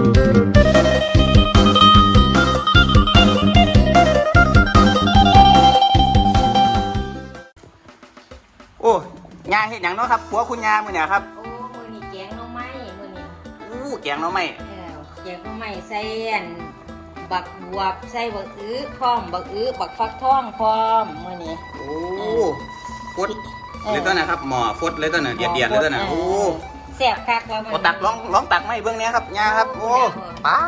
โอ้ยาเห็ดหยังเนาะครับผัวคุณยามื้อเนี่ยครับโอ้มือนี่แกงหน้องไม้มือนี่อู้แกงเนาะไม่เออแกงหน้องไม้ใส่อันบักบวบใส่บักอื้อพร้อมบักอื้อบักฟักทองพร้อมมือนี่ โอ้ฟดเลยตัวน่ะครับหมอฟดเลยตัวน่ะเดียดเดียดเลยตัวน่ะโอ้ แซ่บคักว่ามันโอ้ตักลองลองตักไม่เบื้องเนี้ยครับยาครับโอ้ปา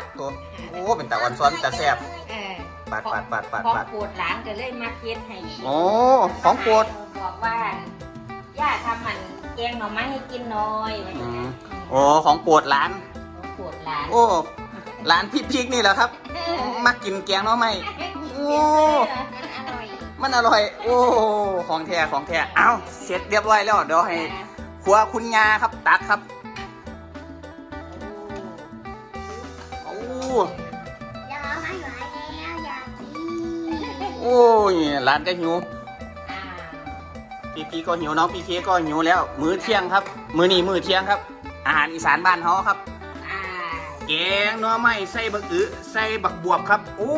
ดตัวโอ้เป็นตะวันซ้อนตะแซบเออปาดปาดปาดปาดพอปาดปวดหลังก็เลยมาเฮ็ดให้โอ้ของโปรดบอกว่าย่าทำมันแกงหน่อไม้ให้กินหน่อยว่าอย่างนั้นโอ้ของโปรดร้านของปวดหลังโอ้ร้านพี่พริกนี่แหละครับมากินแกงเนาะไม่โอ้มันอร่อยมันอร่อย โอ้ของแท้ของแท้เอ้าเสร็จเรียบร้อยแล้วเดี๋ยวให้ ครัวคุณยาครับตักครับโอ้อย่าไม่ไหวแล้วอย่ากินโอ้ยร้านก็หิวอ่าพี่พีก็หิวน้องพี่เคก็หิวแล้ว มื้อเที่ยงครับ มื้อนี้มื้อเที่ยงครับ อาหารอีสานบ้านเฮาครับอ่าแกงหน่อไม้ใส่บักอึใส่บักบวบครับโอ้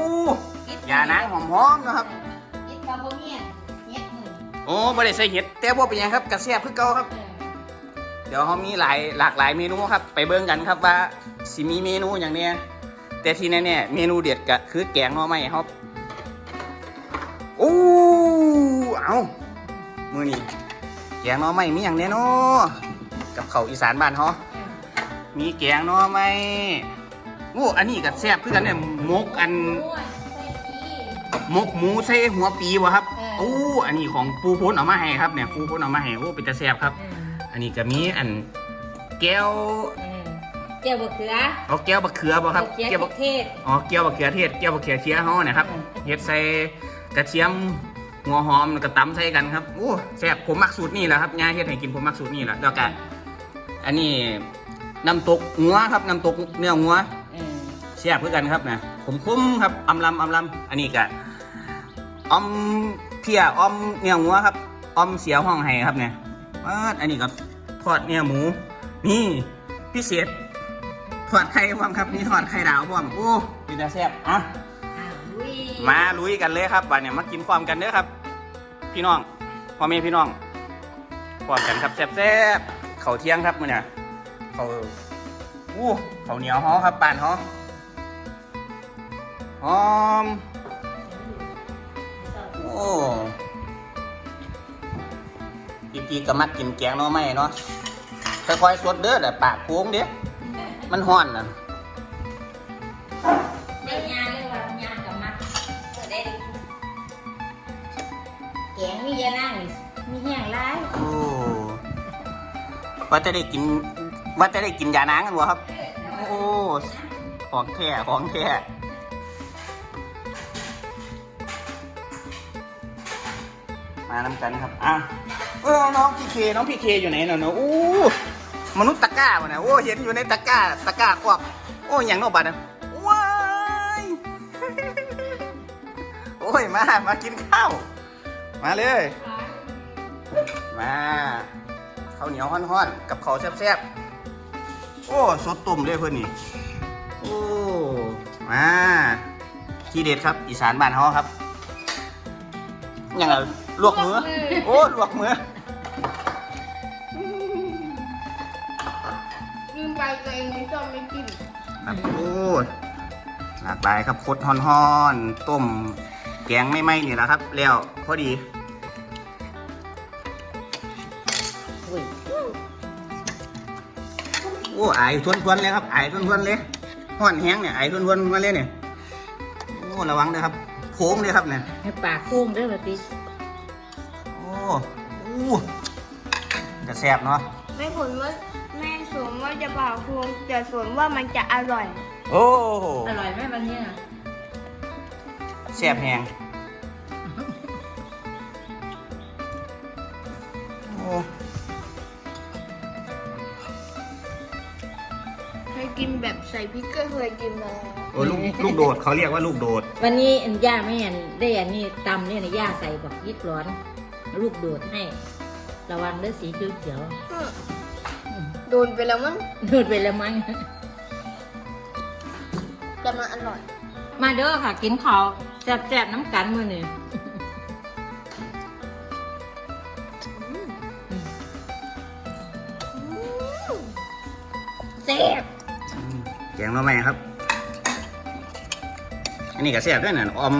ยานางหอมๆนะครับกินกับบ่เมียนเฮ็ดมื้อโอ้ไม่ได้ใส่เห็ดแต่ว่าเป็นหยังครับกระเสียบคือเก่าครับ เออเดี๋ยวเขามีหลายหลากหลายเมนูครับ ไปเบิ่งกันครับว่าสิมีเมนูอย่างเนี้ยแต่ที่แน่ๆเมนูเด็ดก็คือแกงหน่อไม้ครับโอ้เอามือนี้แกงหน่อไม้มีอย่างเนี้ยเนาะกับเขาวอีสานบ้านเขามีแกงหน่อไม้โอ้อันนี้ก็แซ่บเพื่อกันเนี่ยหมกอันโอ้ยใส่ดีหมกหมูใส่หัวปีวะครับเออโอ้อันนี้ของปูพ้นเอามาให้ครับเนี่ยปูพ้นเอามาให้โอ้เป็นตาแซ่บครับเอออันนี้ก็มีอันแก้วเออแก้วบะเขือเอาแก้วบักเขือบ่ครับแก้แก้ววบับักกเทศ อ๋อแก้วบักเขือเทศแก้วบักเขือเคี้ยเฮานะครับอืม เฮ็ดใส่กระเทียมหัวหอมแล้วก็ตำใส่กันครับโอ้แซ่บผมมักสูตรนี้แหละครับยายเฮ็ดให้กินผมมักสูตรนี้แหละแล้วก็อันนี้น้ำตกงัวครับน้ำตกเนื้องัวเออแซ่บเพื่อกันครับนะผมคุ้มครับอำลำอำลำอันนี้ก็ออมเพียออมเนื้องัวครับออมเสียวห้องไห้ครับเนี่ย ปาดอันนี้ก็ทอดเนื้อหมู นี่พิเศษทอดไข่พร้อมครับนี่ทอดไข่ดาวพร้อมโอ้ดีแต่แซ่บอะอ้าวลุยมาลุยกันเลยครับวันนี้มากินความกันเด้อครับ พี่น้องพ่อแม่พี่น้องพร้อมกันครับแซ่บๆเขาวเที่ยงครับมื้อเนี่ยเขาวอู้เขาวเหนียวฮ้อครับปานฮ้อหอมโอ้ พี่พีก็มักกินแกงหน่อไม้เนาะค่อยๆสดเด้อแต่ปากโค้งเด้มันฮ้อนน่ะได้ยาเลยว่ายากับมักก็ได้แกงมียานั่งมีแห้งร้ายโอ้ว่าจะได้กินว่าจะได้กินยานางกันวะครับ โอ้ของแท้ของแท้ มาน้ำกันครับอะเออน้องพีเคน้องพีเคอยู่ไหนเนาะเนาะอู้มนุษย์ตะก้าวะเนี่ยโอ้เห็นอยู่ในตะก้าตะก้าครอบโอ้อย่างโนบัตนะว้ายโอ้ยมามากินข้าวมาเลย มาข้าวเหนียวห้อนๆกับข้าวแซ่บๆโอ้สดตุ่มเลยเพื่อนนี่โอ้มาที่เด็ดครับ อีสานบ้านเฮาครับยังไง ลวกมือ โอ้ลวกมือ ลืมไปตัวเองไม่ชอบไม่กินครับโอ้หลากหลายครับคดฮ้อนๆต้มแกงไม่ไหม้นี่แหละครับ แล้วพอดีอุ้ยโอ้ไอายทวนๆเลยครับไอายทวนๆเลยห้อนแห้งเนี่ยไอายทวนๆมาเลยเนี่ยโอ้ระวังเลยครับโค้งเลยครับเนี่ยให้ปากกุ้งเด้อแบบนี้โอ้โอ้จะแซ่บเนาะไม่ผลว่าแม่สวมว่าจะผ่าพวงแต่สวมว่ามันจะอร่อย โอ้อร่อยไหมวันนี้น่ะแซ่บแห้งโอ้เคยกินแบบใส่พริกก็เคยกินมาโอ้ลูกลูกโดดเขาเรียกว่าลูกโดด วันนี้อันย่าไม่เห็นได้อันนี้ตำเนี่ยนะย่าใส่บักยิกร้อน ลูกโดดให้ ระวังเด้อสีเขียวโดนไปแล้วมั้งๆโดดไปแล้วมั้งจะมาอร่อย มาเด้อค่ะ กินข้าวแซ่บๆน้ำกันมื้อนี้เซ็บแกงหน่อไม้ครับ อันนี้ก็แซ่บด้วยน่ะออม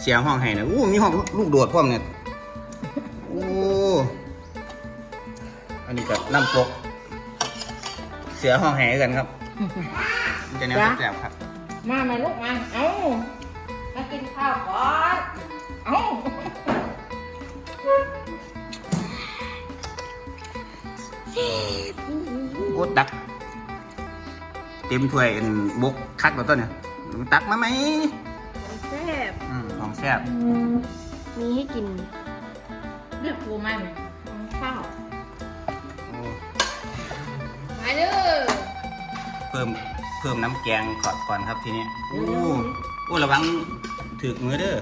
เสียห้องให้นะอู้มีห้องลูกโดดพร้อมเนี่ย อันนี้ก็น้ำตก เสียห้องให้กันครับมันจะแนวแซ่บๆครับ มามาลูกมา เอ้า มากินข้าวก่อน เอ้าโอ้ตัก เต็มถ้วยอันบกคักแล้วต้นเนี่ยตักมาไหมแซ่บอืมของแซ่บมีให้กินเรียกกูมันข้าวโอ้ มาเด้อเพิ่มเพิ่มน้ำแกงก่อนก่อนครับทีนี้โอ้โอ้ระวังถือกมือเด้อ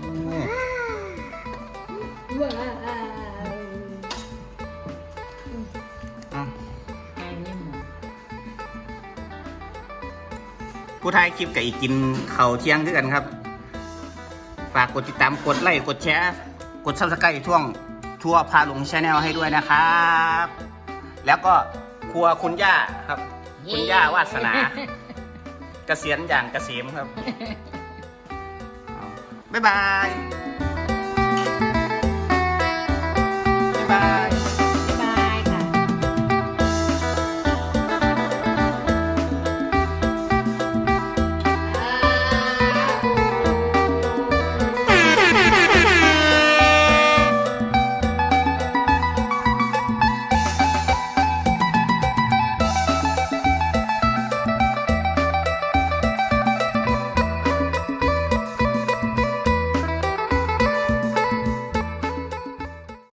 โอ้ว้าวอะไอ้นี่หมดผู้ทายคลิปกับอีกกินเขาวเที่ยงด้วยกันครับ ฝากกดติดตามกดไลค์กดแชร์กดซับสไครต์ช่วงทั่วพาลงชาแนลให้ด้วยนะครับ แล้วก็ครัวคุณย่าครับ คุณย่าวาสนา เกษียณอย่างเกษมครับ บ๊ายบาย บ๊ายบาย